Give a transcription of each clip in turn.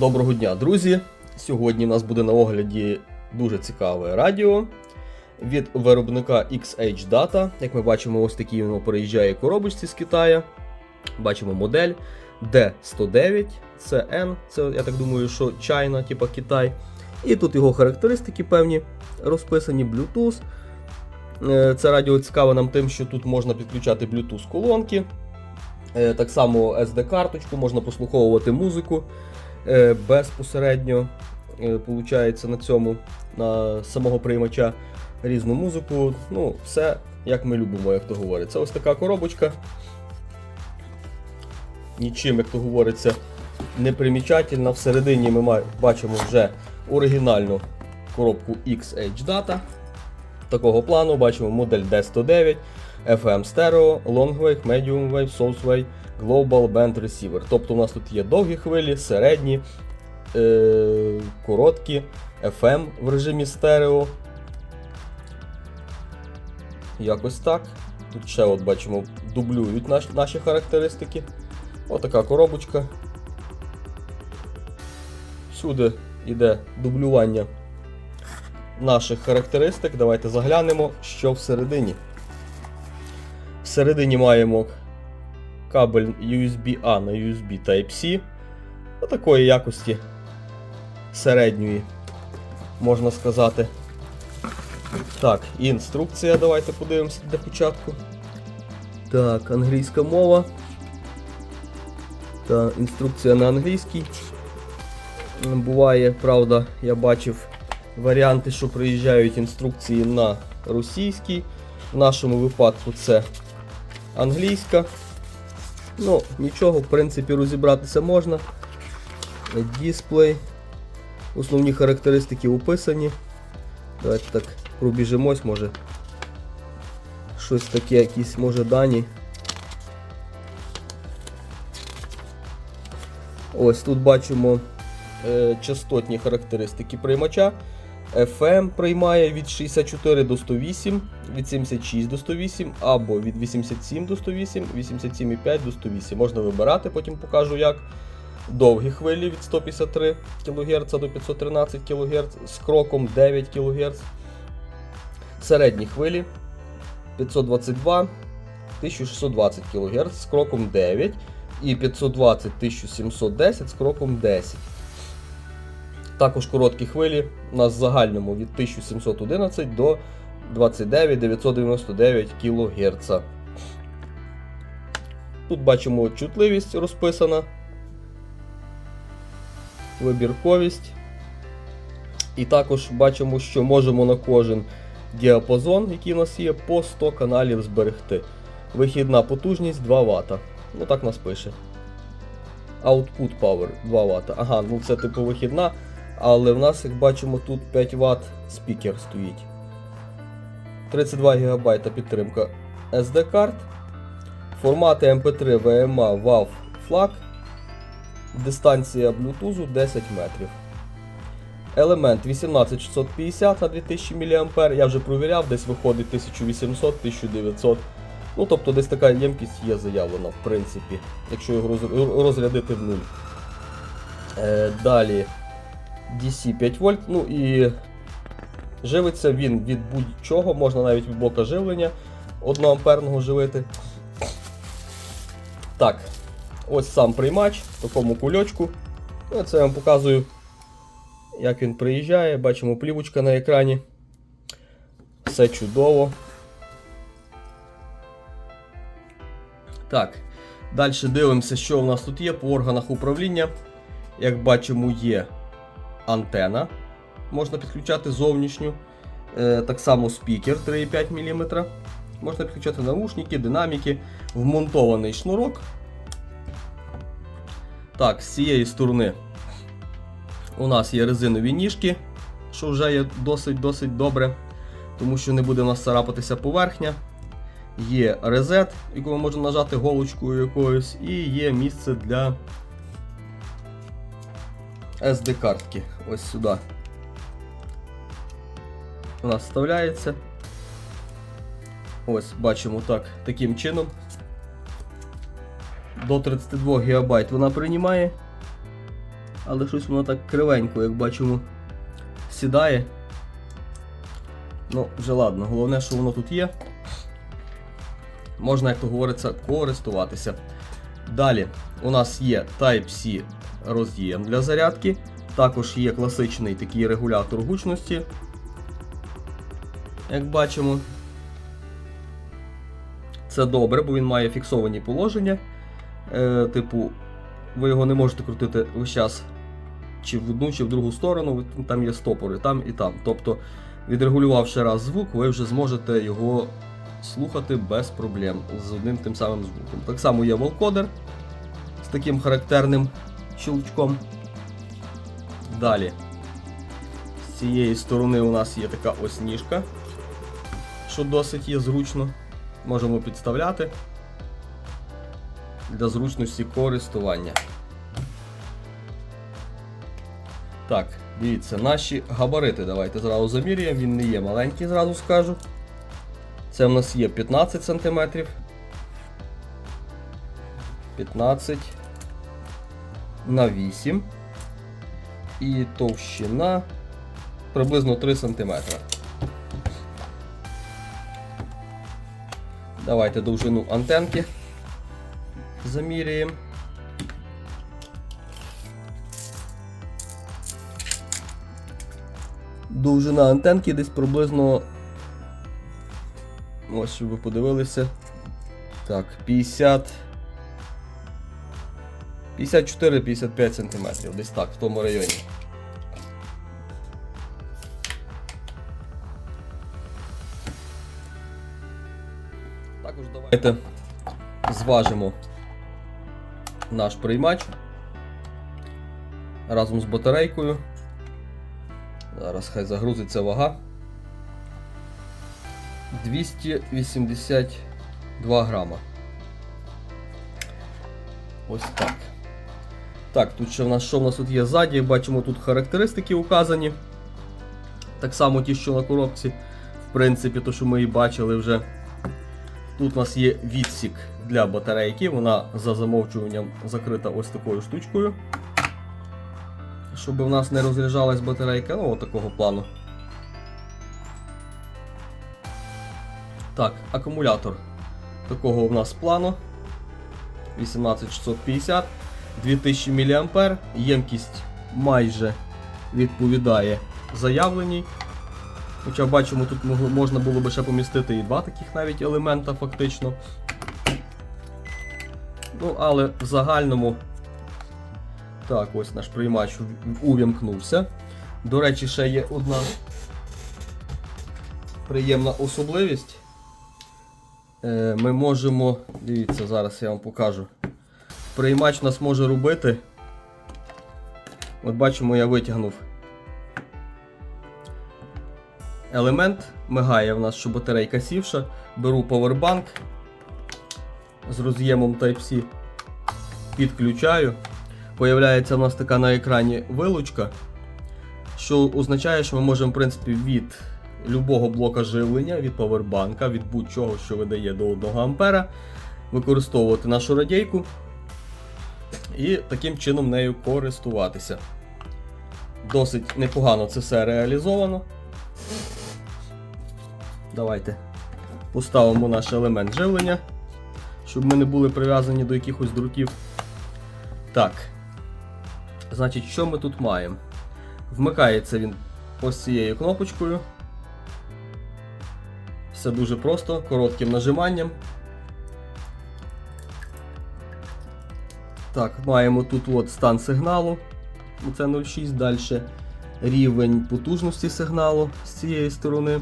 Доброго дня, друзі! Сьогодні у нас буде на огляді дуже цікаве радіо від виробника XH Data. Як ми бачимо, ось такий воно приїжджає коробочці з Китаю. Бачимо модель D109 CN, це я так думаю, що China, типа Китай. І тут його характеристики певні розписані Bluetooth. Е, Це радіо цікаве нам тим, що тут можна підключати Bluetooth колонки. Е, Так само SD-карточку, можна послуховувати музику безпосередньо. е, Получається на цьому, на самого приймача різну музику. Ну, все як ми любимо, як то говориться. Ось така коробочка. Нічим, як то говориться, не примічательна. Всередині ми бачимо вже оригінальну коробку XH Data. Такого плану бачимо модель D109, FM Stereo, Long Wave, Medium Wave, Source Wave, Global Band Receiver. Тобто у нас тут є довгі хвилі, середні, е- короткі, FM в режимі стерео. Якось так. Тут ще от бачимо, дублюють наш, наші характеристики. Отака коробочка. Всюди йде дублювання наших характеристик. Давайте заглянемо, що всередині. Всередині маємо кабель USB-A на USB Type-C. Такої якості середньої, можна сказати. Так, інструкція, давайте подивимося для початку. Так, англійська мова. Та інструкція на англійській. Буває, правда, я бачив варіанти, що приїжджають інструкції на російській. В нашому випадку це англійська. Ну, нічого, в принципі, розібратися можна. Дисплей. Основні характеристики описані. Давайте так пробіжимось, може. Щось таке, якісь може дані. Ось тут бачимо е, частотні характеристики приймача. FM приймає від 64 до 108, від 76 до 108, або від 87 до 108, 87,5 до 108. Можна вибирати, потім покажу як. Довгі хвилі від 153 кГц до 513 кГц з кроком 9 кГц. Середні хвилі 522 1620 кГц з кроком 9 і 520 1710 з кроком 10. Також короткі хвилі у нас в загальному від 1711 до 29 999 кГц. Тут бачимо чутливість розписана, вибірковість. І також бачимо, що можемо на кожен діапазон, який у нас є, по 100 каналів зберегти. Вихідна потужність 2 Вт. Ну так нас пише. Output Power 2 Вт. Ага, ну це типу вихідна. Але в нас, як бачимо, тут 5 Вт спікер стоїть. 32 ГБ підтримка SD карт. Формати MP3 VMA WAV FLAC. Дистанція Bluetooth 10 метрів. Елемент 18650 на 2000 мА. Я вже провіряв, десь виходить 1800-1900. Ну, тобто десь така ємкість є заявлена, в принципі, якщо його розрядити в нуль. Е, далі DC 5 вольт. Ну і живиться він від будь-чого, можна навіть від блока живлення 1 амперного живити. Так, ось сам приймач в такому кульочку. Ну, Це я вам показую, як він приїжджає. Бачимо плівочка на екрані. Все чудово. Так, далі дивимося, що у нас тут є по органах управління. Як бачимо, є антена. Можна підключати зовнішню. Е, так само спікер 3,5 мм. Можна підключати наушники, динаміки, вмонтований шнурок. Так, з цієї сторони у нас є резинові ніжки, що вже є досить-досить добре, тому що не буде у нас царапатися поверхня. Є резет, якого можна нажати голочкою якоюсь, і є місце для SD-картки. Ось сюди. Нас вставляється. Ось, бачимо так, таким чином. До 32 ГБ вона приймає. Але щось воно так кривенько, як бачимо, сідає. Ну, вже ладно, головне, що воно тут є. Можна, як то говориться, користуватися. Далі у нас є Type-C роз'єм для зарядки. Також є класичний такий регулятор гучності. Як бачимо. Це добре, бо він має фіксовані положення. Е, типу, ви його не можете крутити весь час чи в одну, чи в другу сторону. Там є стопори, там і там. Тобто, відрегулювавши раз звук, ви вже зможете його слухати без проблем з одним тим самим звуком. Так само є волкодер з таким характерним щелчком. Далі. З цієї сторони у нас є така ось ніжка, що досить є зручно. Можемо підставляти для зручності користування. Так, дивіться, наші габарити давайте зразу замірюємо. Він не є маленький, зразу скажу. Це в нас є 15 см. 15 на 8. І товщина приблизно 3 см. Давайте довжину антенки заміряємо. Довжина антенки десь приблизно. Ось, щоб ви подивилися. Так, 50. 54-55 см, десь так, в тому районі. Також давайте зважимо наш приймач разом з батарейкою. Зараз хай загрузиться вага. 282 грама. Ось так. Так, тут ще в нас що в нас тут є ззаді, бачимо тут характеристики указані. Так само ті, що на коробці, в принципі, то, що ми і бачили вже. Тут у нас є відсік для батарейки, вона за замовчуванням закрита ось такою штучкою. Щоб у нас не розряджалась батарейка, ну, от плану. Так, акумулятор такого у нас плану. 18650, 2000 мА, ємкість майже відповідає заявленій. Хоча бачимо, тут можна було би ще помістити і два таких навіть елемента фактично. Ну, але в загальному. Так, ось наш приймач увімкнувся. До речі, ще є одна приємна особливість. Е, Ми можемо. Дивіться, зараз я вам покажу. Приймач нас може робити. От бачимо, я витягнув елемент, мигає в нас, що батарейка сівша. Беру повербанк з роз'ємом Type-C, підключаю. Появляється в нас така на екрані вилучка, що означає, що ми можемо в принципі, від любого блока живлення, від повербанка, від будь-чого, що видає до 1 А, використовувати нашу радійку і таким чином нею користуватися. Досить непогано це все реалізовано. Давайте поставимо наш елемент живлення, щоб ми не були прив'язані до якихось дротів. Так. Значить, що ми тут маємо? Вмикається він ось цією кнопочкою. Все дуже просто, коротким нажиманням. Так, маємо тут от стан сигналу. Це 0,6 далі. Рівень потужності сигналу з цієї сторони.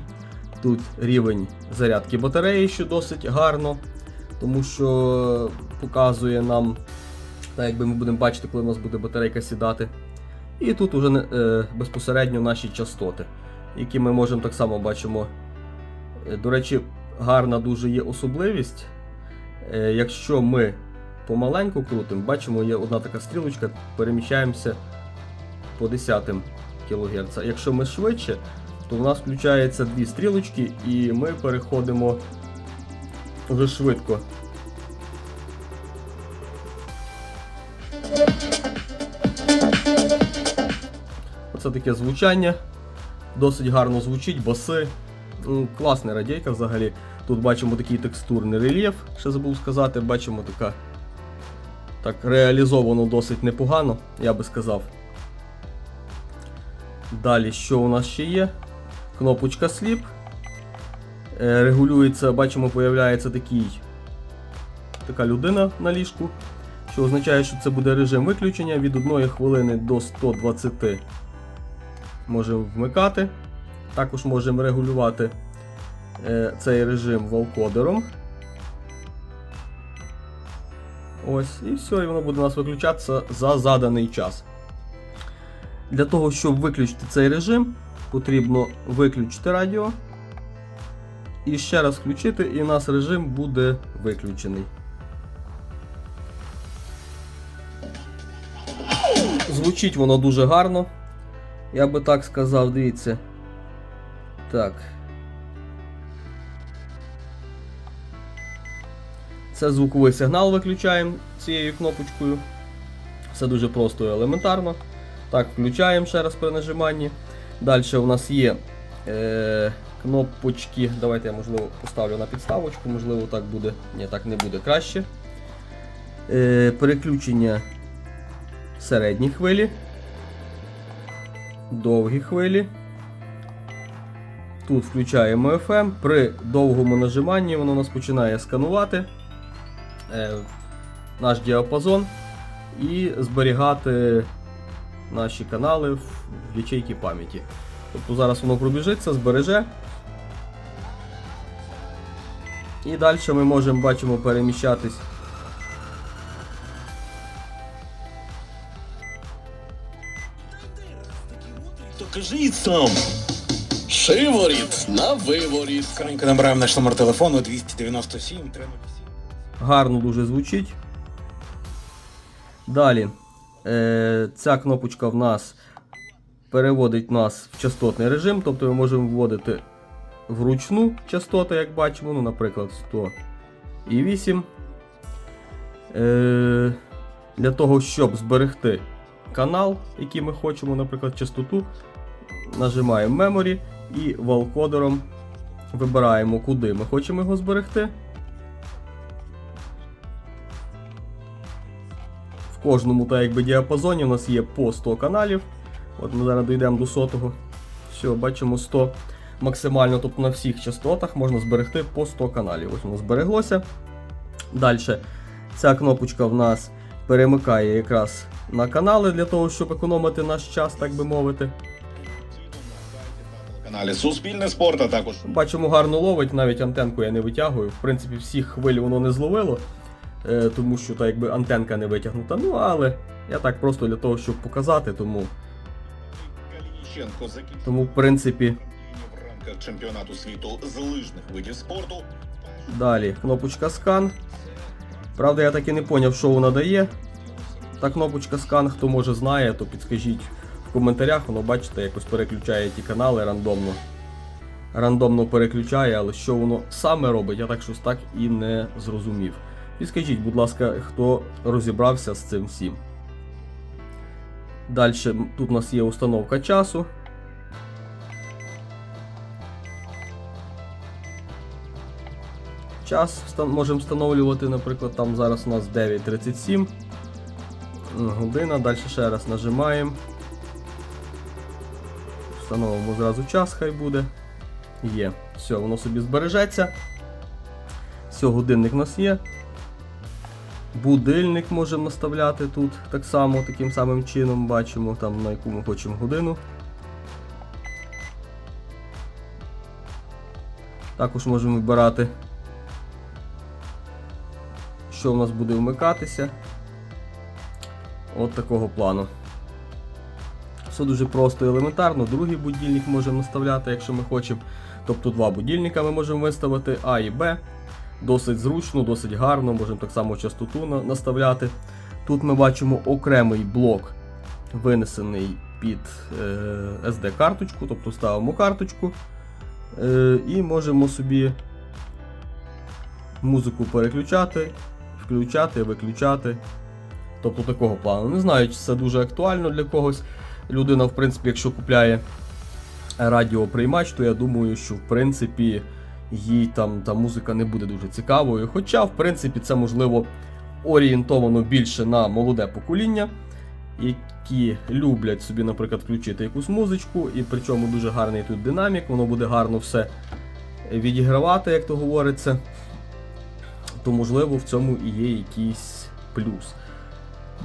Тут рівень зарядки батареї, що досить гарно, тому що показує нам, так якби ми будемо бачити, коли у нас буде батарейка сідати. І тут уже е, безпосередньо наші частоти, які ми можемо так само бачимо. Е, До речі, гарна дуже є особливість. Е, якщо ми помаленьку крутимо, бачимо, є одна така стрілочка, переміщаємося по 10 кГц. Якщо ми швидше, то в нас включаються дві стрілочки, і ми переходимо вже швидко. подобається таке звучання. Досить гарно звучить, баси. М, Класна радійка взагалі. Тут бачимо такий текстурний рельєф, ще забув сказати. Бачимо така. Так, реалізовано досить непогано, я би сказав. Далі, що у нас ще є? Кнопочка Sleep. Е, Регулюється, бачимо, появляється такий, така людина на ліжку, що означає, що це буде режим виключення від 1 хвилини до 120 можемо вмикати. Також можемо регулювати е, цей режим волкодером. Ось, і все, і воно буде у нас виключатися за заданий час. Для того, щоб виключити цей режим, потрібно виключити радіо. І ще раз включити, і у нас режим буде виключений. Звучить воно дуже гарно. Я би так сказав, дивіться. Так. Це звуковий сигнал виключаємо цією кнопочкою. Все дуже просто і елементарно. Так, включаємо ще раз при нажиманні. Далі у нас є е, кнопочки. Давайте я можливо поставлю на підставочку, можливо, так буде. Ні, так не буде краще. Е, переключення середні хвилі, довгі хвилі. Тут включаємо FM. При довгому нажиманні воно у нас починає сканувати наш діапазон і зберігати наші канали в в ячейки пам'яті. Тобто зараз воно пробіжиться, збереже. І далі ми можемо бачимо переміщатись. То кажіть сам. Шиворіт на виворіт. Скоренько набираємо наш номер телефону 297 307. Гарно дуже звучить. Далі. Е, ця кнопочка в нас переводить нас в частотний режим, тобто ми можемо вводити вручну частоти, як бачимо, ну, наприклад, 100 і 8. Е, для того, щоб зберегти канал, який ми хочемо, наприклад, частоту, нажимаємо Memory і валкодером вибираємо, куди ми хочемо його зберегти. В кожному так якби, діапазоні у нас є по 100 каналів. От ми зараз дійдемо до сотого. Все, бачимо 100 максимально, тобто на всіх частотах можна зберегти по 100 каналів. Ось воно збереглося. Далі ця кнопочка в нас перемикає якраз на канали для того, щоб економити наш час, так би мовити. Каналі Суспільне спорт, а також Бачимо, гарно ловить, навіть антенку я не витягую. В принципі, всіх хвиль воно не зловило, тому що так якби антенка не витягнута. Ну, але я так просто для того, щоб показати, тому, тому в принципі, в рамках чемпіонату світу з лижних видів спорту. далі кнопочка скан. Правда, я так і не поняв, що вона дає. Та кнопочка скан, хто може знає, то підскажіть в коментарях, воно бачите, якось переключає ті канали рандомно. Рандомно переключає, але що воно саме робить, я так щось так і не зрозумів. Підскажіть, будь ласка, хто розібрався з цим всім. Далі тут у нас є установка часу. Час можемо встановлювати, наприклад, там зараз у нас 9.37 година, далі ще раз нажимаємо. Встановимо зразу час, хай буде. Є. Все, воно собі збережеться. Все, годинник у нас є. Будильник можемо наставляти тут так само, таким самим чином бачимо, там на яку ми хочемо годину. Також можемо вибирати, що в нас буде вмикатися. От такого плану. Все дуже просто і елементарно. Другий будильник можемо наставляти, якщо ми хочемо. Тобто два будильника ми можемо виставити А і Б. Досить зручно, досить гарно, можемо так само частоту на- наставляти. Тут ми бачимо окремий блок, винесений під е, SD-карточку, тобто ставимо карточку е, і можемо собі музику переключати, включати, виключати. Тобто такого плану. Не знаю, чи це дуже актуально для когось. людина, в принципі, якщо купляє радіоприймач, то я думаю, що в принципі їй там та музика не буде дуже цікавою. Хоча, в принципі, це можливо орієнтовано більше на молоде покоління, які люблять собі, наприклад, включити якусь музичку, і причому дуже гарний тут динамік, воно буде гарно все відігравати, як то говориться. То можливо в цьому і є якийсь плюс.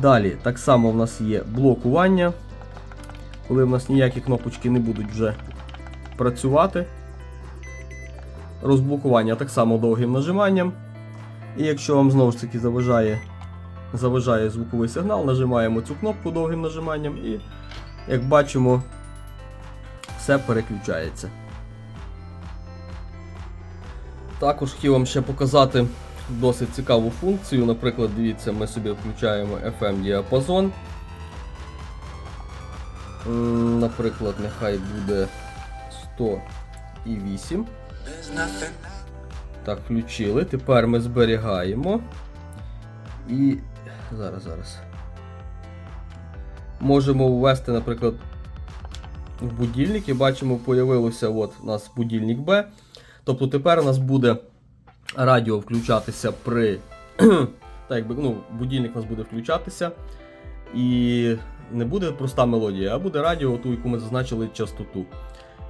Далі, так само в нас є блокування, коли в нас ніякі кнопочки не будуть вже працювати. Розблокування так само довгим нажиманням. І якщо вам знову ж таки заважає, заважає звуковий сигнал, нажимаємо цю кнопку довгим нажиманням і, як бачимо, все переключається. Також хотів вам ще показати досить цікаву функцію. Наприклад, дивіться, ми собі включаємо FM діапазон. Наприклад, нехай буде 108. Так, включили. Тепер ми зберігаємо. І. Зараз, зараз. Можемо ввести, наприклад, в будильник і бачимо, появилося от у нас будильник Б. Тобто тепер у нас буде радіо включатися при. так, якби, ну, будильник у нас буде включатися. І не буде проста мелодія, а буде радіо, ту, яку ми зазначили частоту.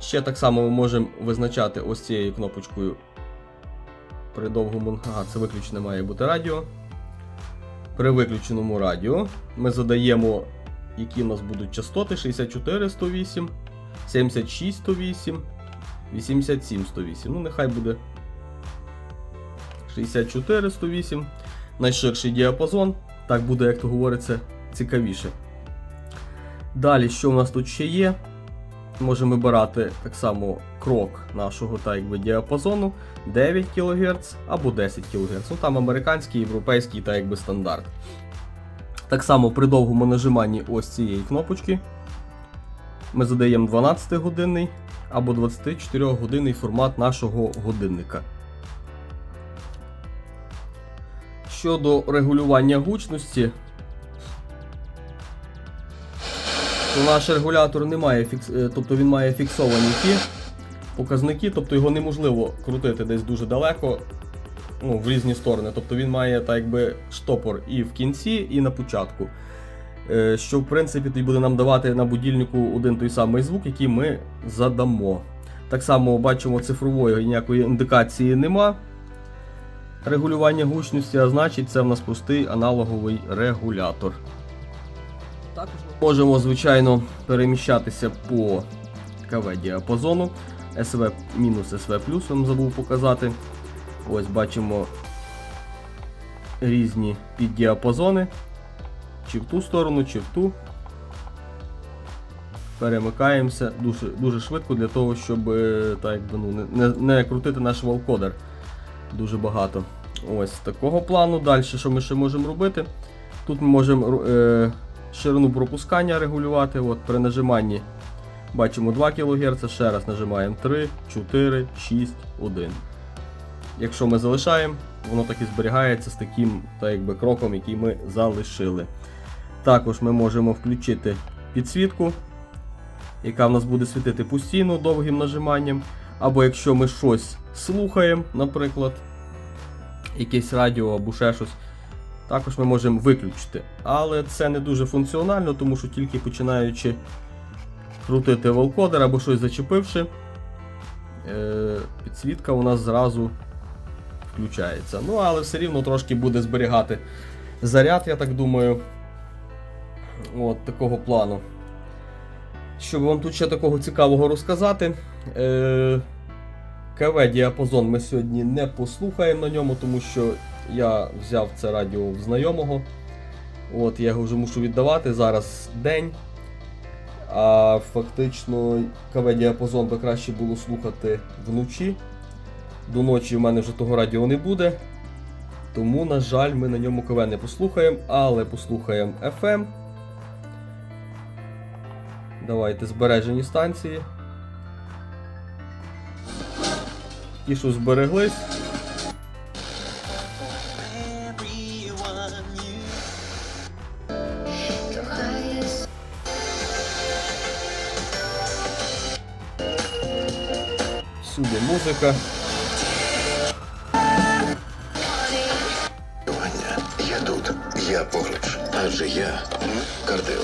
Ще так само ми можемо визначати ось цією кнопочкою при довгому. Ага, це виключене має бути радіо. При виключеному радіо ми задаємо, які в нас будуть частоти: 64 108, 76 108, 87 108. Ну, нехай буде 64 108. Найширший діапазон. Так буде, як то говориться, цікавіше. Далі, що в нас тут ще є? Можемо вибирати так само крок нашого так якби, діапазону 9 кГц або 10 кГц. Ну там американський, європейський та якби стандарт. Так само при довгому нажиманні ось цієї кнопочки ми задаємо 12-годинний або 24-годинний формат нашого годинника. Щодо регулювання гучності, наш регулятор не має фікс... е, тобто він має фіксовані ті показники, тобто його неможливо крутити десь дуже далеко, ну, в різні сторони. Тобто він має так якби штопор і в кінці, і на початку. Е, Що в принципі тоді буде нам давати на будильнику один той самий звук, який ми задамо. Так само бачимо цифрової ніякої індикації нема. Регулювання гучності, а значить це в нас простий аналоговий регулятор. Також можемо, звичайно, переміщатися по КВ-діапазону. СВ мінус СВ плюс вам забув показати. Ось бачимо різні піддіапазони. Чи в ту сторону, чи в ту. Перемикаємося дуже дуже швидко для того, щоб е, так, ну, не, не крутити наш валкодер дуже багато. Ось такого плану. Далі, що ми ще можемо робити? Тут ми можемо е, ширину пропускання регулювати. От, При нажиманні бачимо 2 кГц, ще раз нажимаємо 3, 4, 6, 1. Якщо ми залишаємо, воно так і зберігається з таким так якби, кроком, який ми залишили. Також ми можемо включити підсвітку, яка в нас буде світити постійно довгим нажиманням. Або якщо ми щось слухаємо, наприклад, якесь радіо або ще щось, також ми можемо виключити. Але це не дуже функціонально, тому що тільки починаючи крутити волкодер або щось зачепивши, е, підсвітка у нас зразу включається. Ну, але все рівно трошки буде зберігати заряд, я так думаю. От такого плану. Щоб вам тут ще такого цікавого розказати. Е, КВ-діапазон ми сьогодні не послухаємо на ньому, тому що я взяв це радіо в знайомого. От, Я його вже мушу віддавати. Зараз день. А фактично КВ-діапазон би краще було слухати вночі. До ночі в мене вже того радіо не буде. Тому, на жаль, ми на ньому КВ не послухаємо, але послухаємо FM. Давайте збережені станції. Ті, що збереглись. Всюди музика. Ваня, я тут. Я поруч. Адже я кардіо.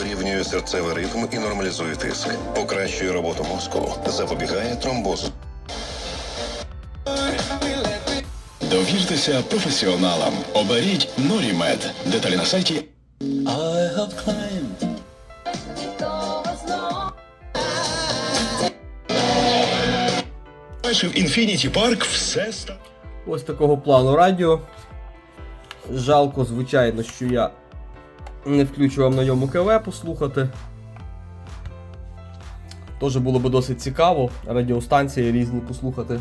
Вирівнює серцевий ритм і нормалізує тиск. Покращує роботу мозку. Запобігає тромбозу. Довіртеся професіоналам. Оберіть Норімед. Деталі на сайті I have Бачив Інфініті Парк, все ста. Ось такого плану радіо. Жалко, звичайно, що я не включував на ньому КВ послухати. Тоже було би досить цікаво, радіостанції різні послухати.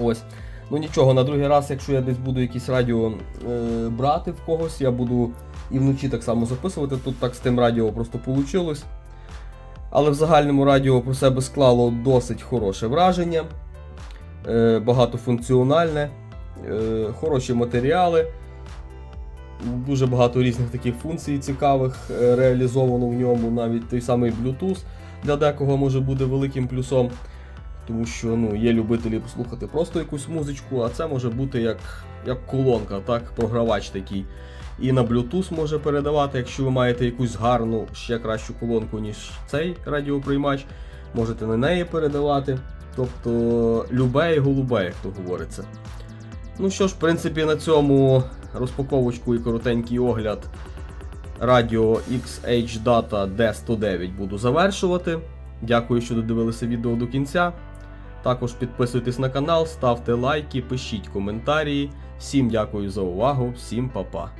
Ось. Ну нічого, на другий раз, якщо я десь буду якісь радіо е, брати в когось, я буду і вночі так само записувати. Тут так з тим радіо просто вийшло. Але в загальному радіо про себе склало досить хороше враження, багатофункціональне, е, хороші матеріали. Дуже багато різних таких функцій цікавих е, реалізовано в ньому. Навіть той самий Bluetooth для декого може бути великим плюсом. Тому що ну, є любителі послухати просто якусь музичку, а це може бути як, як колонка, так, програвач такий. І на Bluetooth може передавати, якщо ви маєте якусь гарну, ще кращу колонку, ніж цей радіоприймач, можете на неї передавати. Тобто любе і голубе, як то говориться. Ну що ж, в принципі, на цьому розпаковочку і коротенький огляд радіо XH Data D109 буду завершувати. Дякую, що додивилися відео до кінця. Також підписуйтесь на канал, ставте лайки, пишіть коментарі. Всім дякую за увагу, всім па-па.